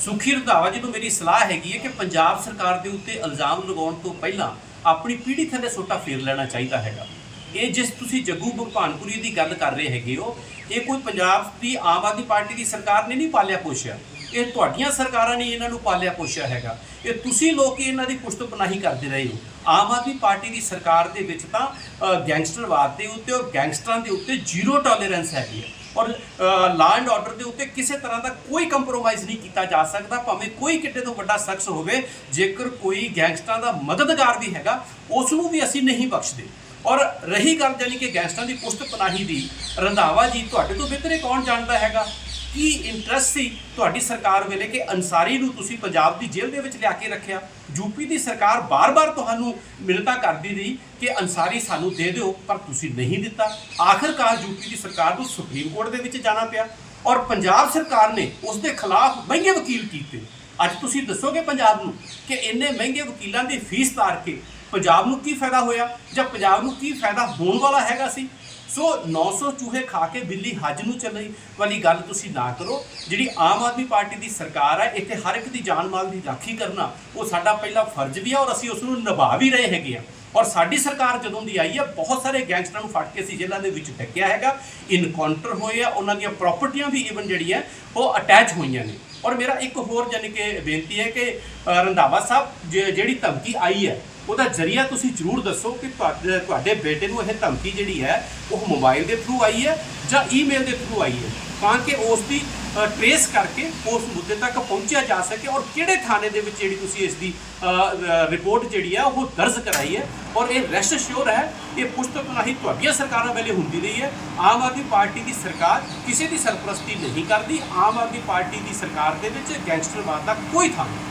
ਸੁਖੀ ਰੰਧਾਵਾ ਜੀ ਨੂੰ ਮੇਰੀ ਸਲਾਹ ਹੈਗੀ ਹੈ ਕਿ ਪੰਜਾਬ ਸਰਕਾਰ ਦੇ ਉੱਤੇ ਇਲਜ਼ਾਮ ਲਗਾਉਣ ਤੋਂ ਪਹਿਲਾਂ ਆਪਣੀ ਪੀੜ੍ਹੀ ਥੱਲੇ ਸੋਟਾ ਫੇਰ ਲੈਣਾ ਚਾਹੀਦਾ ਹੈਗਾ। ਇਹ ਜਿਸ ਤੁਸੀਂ ਜੱਗੂ ਭਗਵਾਨਪੁਰੀ ਦੀ ਗੱਲ ਕਰ ਰਹੇ ਹੈਗੇ ਹੋ, ਇਹ ਕੋਈ ਪੰਜਾਬ ਦੀ ਆਮ ਆਦਮੀ ਪਾਰਟੀ ਦੀ ਸਰਕਾਰ ਨੇ ਨਹੀਂ ਪਾਲਿਆ ਪੋਸ਼ਿਆ। ਇਹ ਤੁਹਾਡੀਆਂ ਸਰਕਾਰਾਂ ਨੇ ਇਹਨਾਂ ਨੂੰ ਪਾਲਿਆ ਪੋਸ਼ਿਆ ਹੈਗਾ। ਇਹ ਤੁਸੀਂ ਲੋਕ ਇਹਨਾਂ ਦੀ ਪੁਸ਼ਤ ਪਨਾਹੀ ਕਰਦੇ ਰਹੇ ਹੋ। ਆਮ ਆਦਮੀ ਪਾਰਟੀ ਦੀ ਸਰਕਾਰ ਦੇ ਵਿੱਚ ਤਾਂ ਗੈਂਗਸਟਰਵਾਦ ਦੇ ਉੱਤੇ ਔਰ ਗੈਂਗਸਟਰਾਂ ਦੇ ਉੱਤੇ ਜ਼ੀਰੋ ਟੋਲਰੈਂਸ ਹੈਗੀ ਹੈ। ਔਰ ਲਾਅ ਐਂਡ ਆਰਡਰ ਦੇ ਉੱਤੇ ਕਿਸੇ ਤਰ੍ਹਾਂ ਦਾ ਕੋਈ ਕੰਪਰੋਮਾਈਜ਼ ਨਹੀਂ ਕੀਤਾ ਜਾ ਸਕਦਾ, ਭਾਵੇਂ ਕੋਈ ਕਿੱਡੇ ਤੋਂ ਵੱਡਾ ਸ਼ਖਸ ਹੋਵੇ, ਜੇਕਰ ਕੋਈ ਗੈਂਗਸਟਰਾਂ ਦਾ ਮਦਦਗਾਰ ਵੀ ਹੈਗਾ ਉਸ ਨੂੰ ਵੀ ਅਸੀਂ ਨਹੀਂ ਬਖਸ਼ਦੇ। ਔਰ ਰਹੀ ਗੱਲ ਜਾਨੀ ਕਿ ਗੈਂਗਸਟਰਾਂ ਦੀ ਪੁਸ਼ਤ ਪਨਾਹੀ ਦੀ ਰੰਧਾਵਾ ਜੀ ਤੁਹਾਡੇ ਤੋਂ ਬਿਹਤਰ ਕੌਣ ਜਾਣਦਾ ਹੈਗਾ? ਕੀ ਇੰਟਰਸਟ ਸੀ ਤੁਹਾਡੀ ਸਰਕਾਰ ਵੇਲੇ ਕਿ ਅਨਸਾਰੀ ਨੂੰ ਤੁਸੀਂ ਪੰਜਾਬ ਦੀ ਜੇਲ੍ਹ ਦੇ ਵਿੱਚ ਲਿਆ ਕੇ ਰੱਖਿਆ? ਯੂਪੀ ਦੀ ਸਰਕਾਰ ਬਾਰ-ਬਾਰ ਤੁਹਾਨੂੰ ਮਿਲਤਾ ਕਰਦੀ ਰਹੀ ਕਿ ਅਨਸਾਰੀ ਸਾਨੂੰ ਦੇ ਦਿਓ, ਪਰ ਤੁਸੀਂ ਨਹੀਂ ਦਿੱਤਾ। ਆਖਰਕਾਰ ਯੂਪੀ ਦੀ ਸਰਕਾਰ ਨੂੰ ਸੁਪਰੀਮ ਕੋਰਟ ਦੇ ਵਿੱਚ ਜਾਣਾ ਪਿਆ ਔਰ ਪੰਜਾਬ ਸਰਕਾਰ ਨੇ ਉਸ ਦੇ ਖਿਲਾਫ ਮਹਿੰਗੇ ਵਕੀਲ ਕੀਤੇ। ਅੱਜ ਤੁਸੀਂ ਦੱਸੋਗੇ ਪੰਜਾਬ ਨੂੰ ਕਿ ਇੰਨੇ ਮਹਿੰਗੇ ਵਕੀਲਾਂ ਦੀ ਫੀਸ ਤਾਰ ਕੇ ਪੰਜਾਬ ਨੂੰ ਕੀ ਫਾਇਦਾ ਹੋਇਆ ਜਾਂ ਪੰਜਾਬ ਨੂੰ ਕੀ ਫਾਇਦਾ ਹੋਣ ਵਾਲਾ ਹੈਗਾ ਸੀ? ਸੋ 900 ਚੂਹੇ ਖਾ ਕੇ ਬਿੱਲੀ ਹੱਜ ਨੂੰ ਚੱਲੀ। ਵਾਲੀ ਗੱਲ ਤੁਸੀਂ ਨਾ ਕਰੋ। ਜਿਹੜੀ ਆਮ ਆਦਮੀ ਪਾਰਟੀ ਦੀ ਸਰਕਾਰ ਹੈ, ਇੱਥੇ ਹਰ ਇੱਕ ਦੀ ਜਾਨ ਮਾਲ ਦੀ ਰਾਖੀ ਕਰਨਾ, ਉਹ ਸਾਡਾ ਪਹਿਲਾ ਫਰਜ਼ ਵੀ ਹੈ ਔਰ ਅਸੀਂ ਉਸ ਨੂੰ ਨਿਭਾ ਵੀ ਰਹੇ ਹੈਗੇ ਆ। ਔਰ ਸਾਡੀ ਸਰਕਾਰ ਜਦੋਂ ਦੀ ਆਈ ਹੈ, ਬਹੁਤ ਸਾਰੇ ਗੈਂਗਸਟਰਾਂ ਨੂੰ ਫੜ ਕੇ ਅਸੀਂ ਜੇਲ੍ਹਾਂ ਦੇ ਵਿੱਚ ਡੱਕਿਆ ਹੈਗਾ। ਇਨਕਾਊਂਟਰ ਹੋਏ ਆ, ਉਹਨਾਂ ਦੀਆਂ ਪ੍ਰਾਪਰਟੀਆਂ ਵੀ ਈਵਨ ਜਿਹੜੀਆਂ, ਉਹ ਅਟੈਚ ਹੋਈਆਂ ਨੇ। ਔਰ ਮੇਰਾ ਇੱਕ ਹੋਰ ਜਾਨੀ ਕਿ ਬੇਨਤੀ ਹੈ ਕਿ ਰੰਧਾਵਾ ਸਾਹਿਬ, ਜੇ- ਜਿਹੜੀ ਧਮਕੀ ਆਈ ਹੈ, ਉਹਦਾ ਜਰੀਆ ਤੁਸੀਂ ਜ਼ਰੂਰ ਦੱਸੋ ਕਿ ਤੁਹਾਡੇ ਤੁਹਾਡੇ ਬੇਟੇ ਨੂੰ ਇਹ ਧਮਕੀ ਜਿਹੜੀ ਹੈ, ਉਹ ਮੋਬਾਈਲ ਦੇ ਥਰੂ ਆਈ ਹੈ ਜਾਂ ਈਮੇਲ ਦੇ ਥਰੂ ਆਈ ਹੈ। ਤਾਂ ਕਿ ਉਸ ਦੀ ਟ੍ਰੇਸ ਕਰਕੇ ਉਸ ਮੁੱਦੇ ਤੱਕ ਪਹੁੰਚਿਆ ਜਾ ਸਕੇ ਔਰ ਕਿਹੜੇ ਥਾਣੇ ਦੇ ਵਿੱਚ ਜਿਹੜੀ ਤੁਸੀਂ ਇਸ ਦੀ ਰਿਪੋਰਟ ਜਿਹੜੀ ਹੈ ਉਹ ਦਰਜ ਕਰਾਈ ਹੈ? ਔਰ ਇਹ ਰੈਸਟ ਸ਼ੋਰ ਹੈ ਇਹ ਪੁਸਤਕ ਨਹੀਂ ਤੁਹਾਡੀਆਂ ਸਰਕਾਰਾਂ ਵੇਲੇ ਹੁੰਦੀ ਰਹੀ ਹੈ। ਆਮ ਆਦਮੀ ਪਾਰਟੀ ਦੀ ਸਰਕਾਰ ਕਿਸੇ ਦੀ ਸਰਪ੍ਰਸਤੀ ਨਹੀਂ ਕਰਦੀ। ਆਮ ਆਦਮੀ ਪਾਰਟੀ ਦੀ ਸਰਕਾਰ ਦੇ ਵਿੱਚ ਗੈਂਗਸਟਰਵਾਦ ਦਾ ਕੋਈ ਥਾਂ ਨਹੀਂ।